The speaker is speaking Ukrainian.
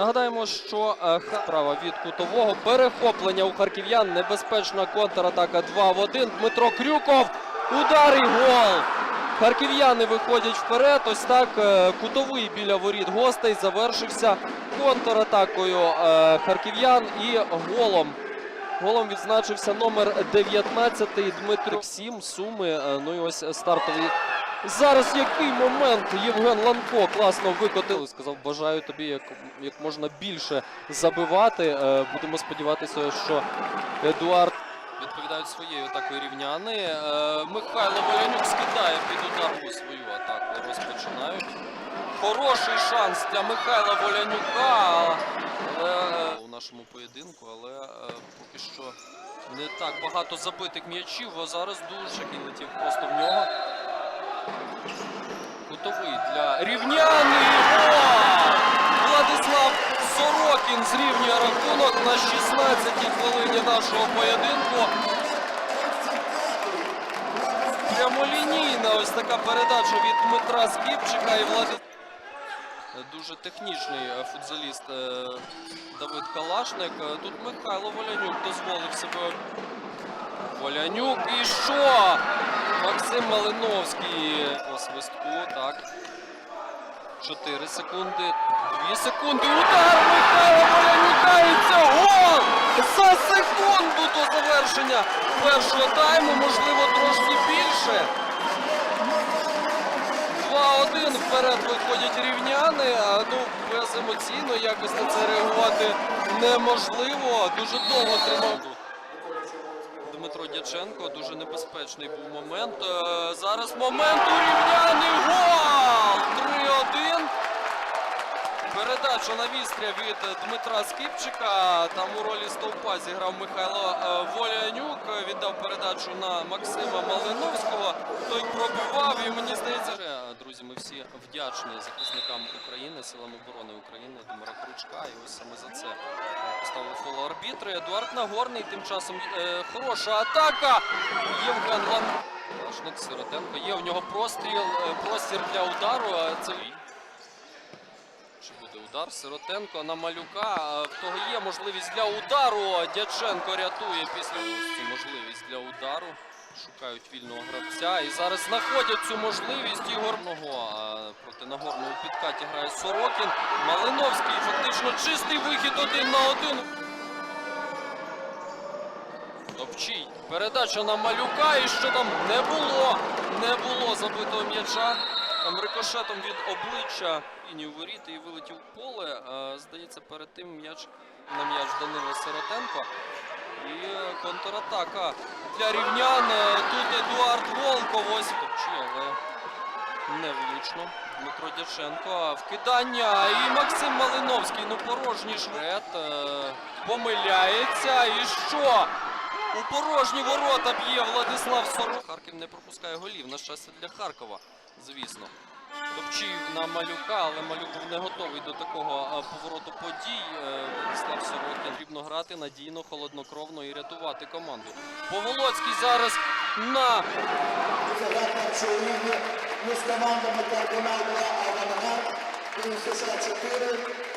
Нагадаємо, що е, справа від кутового перехоплення у харків'ян. Небезпечна контратака 2 в 1. Дмитро Крюков. Удар і гол. Харків'яни виходять вперед. Ось так е, кутовий біля воріт гостей завершився контратакою е, харків'ян і голом. Голом відзначився номер 19 Дмитро 7 Суми. Е, Ну і ось стартовий. Зараз який момент Євген Ланко класно викотив. Сказав, бажаю тобі як, як можна більше забивати. Е, Будемо сподіватися, що Едуард відповідають своєю атакою рівняни. Е, Михайло Волянюк скидає під удар у свою атаку. Розпочинають. Хороший шанс для Михайла Волянюка. Але е, у нашому поєдинку, але поки що не так багато забитих м'ячів. А зараз дуже летів просто в нього. Для рівняни. Гол! Владислав Сорокін зрівнює рахунок на 16-й хвилині нашого поєдинку. Прямолінійна ось така передача від Дмитра Скіпчика і Владислав. Дуже технічний е, футзаліст е, Давид Калашник. Е, Тут Михайло Волянюк дозволив себе. Волянюк і що? Максим Малиновський по свистку. Так. 4 секунди. 2 секунди. Удар Михайла Волянюка гол! За секунду до завершення першого тайму, можливо, трошки більше. 2-1 вперед виходять рівняни. А, Ну, беземоційно якось на це реагувати неможливо. Дуже довго тримав. Дмитро Дяченко. Дуже небезпечний був момент. Е, Зараз момент урівняний рівняни. Гол! Передача на вістря від Дмитра Скіпчика. Там у ролі стовпа зіграв Михайло е, Волянюк. Віддав передачу на Максима Малиновського. Той пробивав і мені здається, що, друзі, ми всі вдячні захисникам України, силам оборони України, Дмитра Крючка. І ось саме за це е, поставили фоло арбітри. Едуард Нагорний. Тим часом е, хороша атака. Євген Лан. Сиротенко. Є у нього простріл, е, простір для удару. Це удар Сиротенко на малюка. В того є можливість для удару. Дяченко рятує після цю можливість для удару. Шукають вільного гравця. І зараз знаходять цю можливість Ігорного. Проти Нагорного у підкаті грає Сорокін. Малиновський фактично чистий вихід один на один. Топчий. Передача на малюка. І що там не було. Не було забитого м'яча. Там рикошетом від обличчя лінії у і вилетів в поле. Здається, перед тим м'яч на м'яч Данила Сиротенко. І е, контратака для рівнян. Е, Тут Едуард Волков ось топчі, але невлучно. Дмитро Дяченко. Вкидання. І Максим Малиновський. Ну порожній швед. е, Помиляється. І що? У порожні ворота б'є Владислав Сорок. Харків не пропускає голів. На щастя для Харкова, звісно. Топчів на малюка, але малюк був не готовий до такого повороту подій. Е, Владислав Сорокін потрібно грати надійно, холоднокровно і рятувати команду. Поволоцький зараз на командами Кардинал 2 Авангард. Плюс 64.